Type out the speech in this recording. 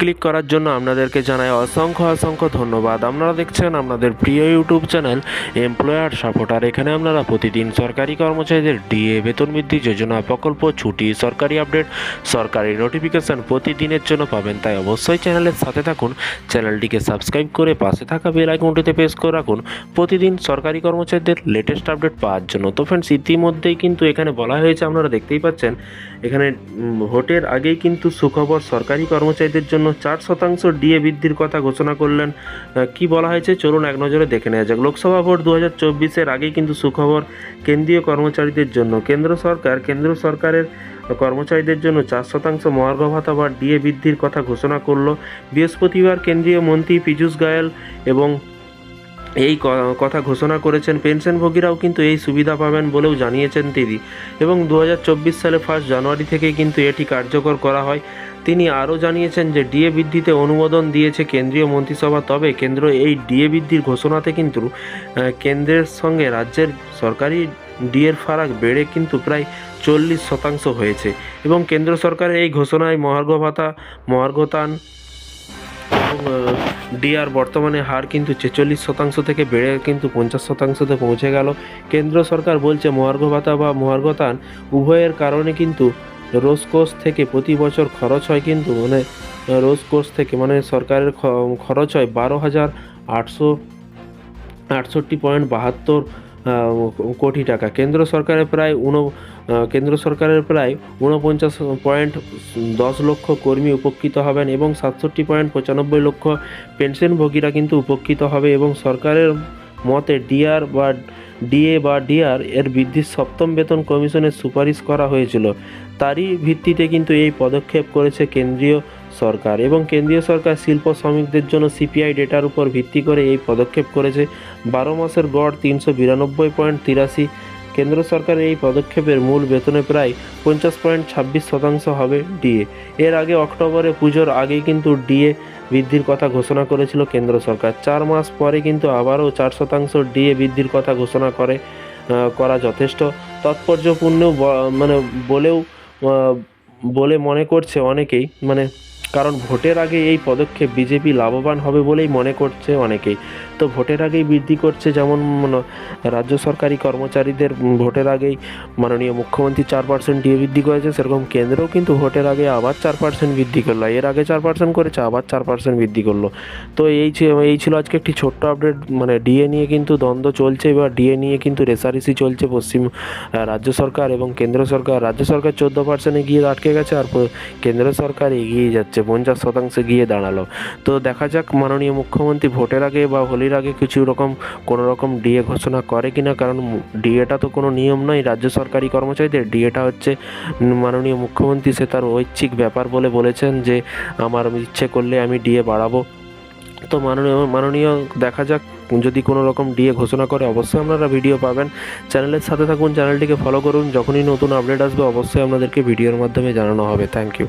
Click করার জন্য আপনাদেরকে জানাই অসংখ্য অসংখ্য ধন্যবাদ। আপনারা দেখছেন আপনাদের প্রিয় ইউটিউব চ্যানেল এমপ্লয়ার সাপোর্টার এখানে আপনারা প্রতিদিন সরকারি কর্মচারীদের ডিএ, বেতন বৃদ্ধি, যোজনা, প্রকল্প, ছুটি, সরকারি আপডেট, সরকারি নোটিফিকেশন প্রতিদিনের জন্য পাবেন। তাই অবশ্যই চ্যানেলের সাথে থাকুন। চ্যানেলটিকে সাবস্ক্রাইব করে পাশে থাকা বেল আইকনটিতে প্রেস করে রাখুন। প্রতিদিন সরকারি কর্মচারীদের লেটেস্ট আপডেট পাওয়ার জন্য। তো ফ্রেন্ডস ইতিমধ্যেই কিন্তু এখানে বলা হয়েছে, আপনারা দেখতেই পাচ্ছেন, এখানে ভোটের আগেই কিন্তু সুখবর সরকারি কর্মচারীদের জন্য চার শতাংশ ডিএ বৃদ্ধির কথা ঘোষণা করলেন। কি বলা হয়েছে? চলুন এক নজরে দেখে নেওয়া যাক। লোকসভা ভোট দু হাজার চব্বিশের আগেই কিন্তু সুখবর কেন্দ্রীয় কর্মচারীদের জন্য। কেন্দ্র সরকার, কেন্দ্র সরকারের কর্মচারীদের জন্য চার শতাংশ মহার্ঘ ভাতা বা ডিএ বৃদ্ধির কথা ঘোষণা করল। বৃহস্পতিবার কেন্দ্রীয় মন্ত্রী পীযূষ গায়েল এবং এই কথা ঘোষণা করেছেন পেনশনভোগীরাও কিন্তু এই সুবিধা পাবেন বলেও জানিয়েছেন তিনি। এবং দু হাজার চব্বিশ সালে ফার্স্ট জানুয়ারি থেকেই কিন্তু এটি কার্যকর করা হয়। তিনি আরও জানিয়েছেন যে, ডিএ বৃদ্ধিতে অনুমোদন দিয়েছে কেন্দ্রীয় মন্ত্রিসভা, তবে কেন্দ্র এই ডিএ বৃদ্ধির ঘোষণাতে কিন্তু কেন্দ্রের সঙ্গে রাজ্যের সরকারি ডিএর ফারাক বেড়ে কিন্তু প্রায় চল্লিশ শতাংশ হয়েছে। এবং কেন্দ্র সরকারের এই ঘোষণায় মহার্ঘ ভাতা, মহার্ঘতান ডিআর বর্তমানে হার কিন্তু ছেচল্লিশ শতাংশ থেকে বেড়ে কিন্তু পঞ্চাশ শতাংশতে পৌঁছে গেল। কেন্দ্র সরকার বলছে মহার্ঘ ভাতা বা মহার্ঘতান উভয়ের কারণে কিন্তু রোজকোষ থেকে প্রতি বছর খরচ হয় কিন্তু মানে রোজকোষ থেকে মানে সরকারের খরচ হয় বারো হাজার আটশো আটষট্টি পয়েন্ট বাহাত্তর কোটি টাকা। কেন্দ্র সরকারের প্রায় উন কেন্দ্র সরকারের প্রায় ঊনপঞ্চাশ পয়েন্ট দশ লক্ষ কর্মী উপকৃত হবেন এবং সাতষট্টি পয়েন্ট পঁচানব্বই লক্ষ পেনশনভোগীরা কিন্তু উপকৃত হবে এবং সরকারের মতে ডিআর বা ডিএ বা ডিআর এর বৃদ্ধির সপ্তম বেতন কমিশনের সুপারিশ করা হয়েছিল। তারই ভিত্তিতে কিন্তু এই পদক্ষেপ করেছে কেন্দ্রীয় সরকার এবং কেন্দ্রীয় সরকার শিল্প শ্রমিকদের জন্য সিপিআই ডেটার উপর ভিত্তি করে এই পদক্ষেপ করেছে। বারো মাসের গড় তিনশো বিরানব্বই পয়েন্ট তিরাশি কেন্দ্র সরকারের এই পদক্ষেপের মূল বেতনে প্রায় পঞ্চাশ পয়েন্ট ছাব্বিশ শতাংশ হবে ডিএ। এর আগে অক্টোবরে পুজোর আগেই কিন্তু ডিএ বৃদ্ধির কথা ঘোষণা করেছিল কেন্দ্র সরকার। চার মাস পরে কিন্তু আবারও চার শতাংশ ডিএ বৃদ্ধির কথা ঘোষণা করে করা যথেষ্ট। তাৎপর্যপূর্ণ মানে বলেও বলে মনে করছে অনেকেই। মানে কারণ ভোটের আগে এই পদক্ষেপ বিজেপি লাভবান হবে বলেই মনে করছে অনেকেই। তো ভোটের আগেই বৃদ্ধি করছে যেমন রাজ্য সরকারি কর্মচারীদের ভোটের আগেই মাননীয় মুখ্যমন্ত্রী চার পার্সেন্ট দিয়ে বৃদ্ধি করেছে, সেরকম কেন্দ্রও কিন্তু ভোটের আগে আবার চার পার্সেন্ট বৃদ্ধি করল। এর আগে চার পার্সেন্ট করেছে, আবার চার পার্সেন্ট বৃদ্ধি করল। তো এই এই ছিল আজকে একটি ছোট্ট আপডেট মানে ডিএ নিয়ে কিন্তু দ্বন্দ্ব চলছে, এবার ডিএ নিয়ে কিন্তু রেসারেসি চলছে পশ্চিম রাজ্য সরকার এবং কেন্দ্র সরকার। রাজ্য সরকার চোদ্দ পার্সেন্টে গিয়ে আটকে গেছে, আর কেন্দ্র সরকার এগিয়ে যাচ্ছে পঞ্চাশ শতাংশে গিয়ে দাঁড়াল। তো দেখা যাক মাননীয় মুখ্যমন্ত্রী ভোটের আগে বা হোলির আগে কিছু রকম, কোনো রকম ডিএ ঘোষণা করে কি না কারণ ডিএটা তো কোনো নিয়ম নয়, রাজ্য সরকারি কর্মচারীদের। ডিএটা হচ্ছে মাননীয় মুখ্যমন্ত্রী, সে তার ঐচ্ছিক ব্যাপার বলে বলেছেন যে, আমার ইচ্ছে করলে আমি ডিএ বাড়াবো। তো মাননীয় মাননীয় দেখা যাক, যদি কোনো রকম ডিএ ঘোষণা করে, অবশ্যই আপনারা ভিডিও পাবেন। চ্যানেলের সাথে থাকুন, চ্যানেলটিকে ফলো করুন। যখনই নতুন আপডেট আসবে, অবশ্যই আপনাদেরকে ভিডিওর মাধ্যমে জানানো হবে। Thank you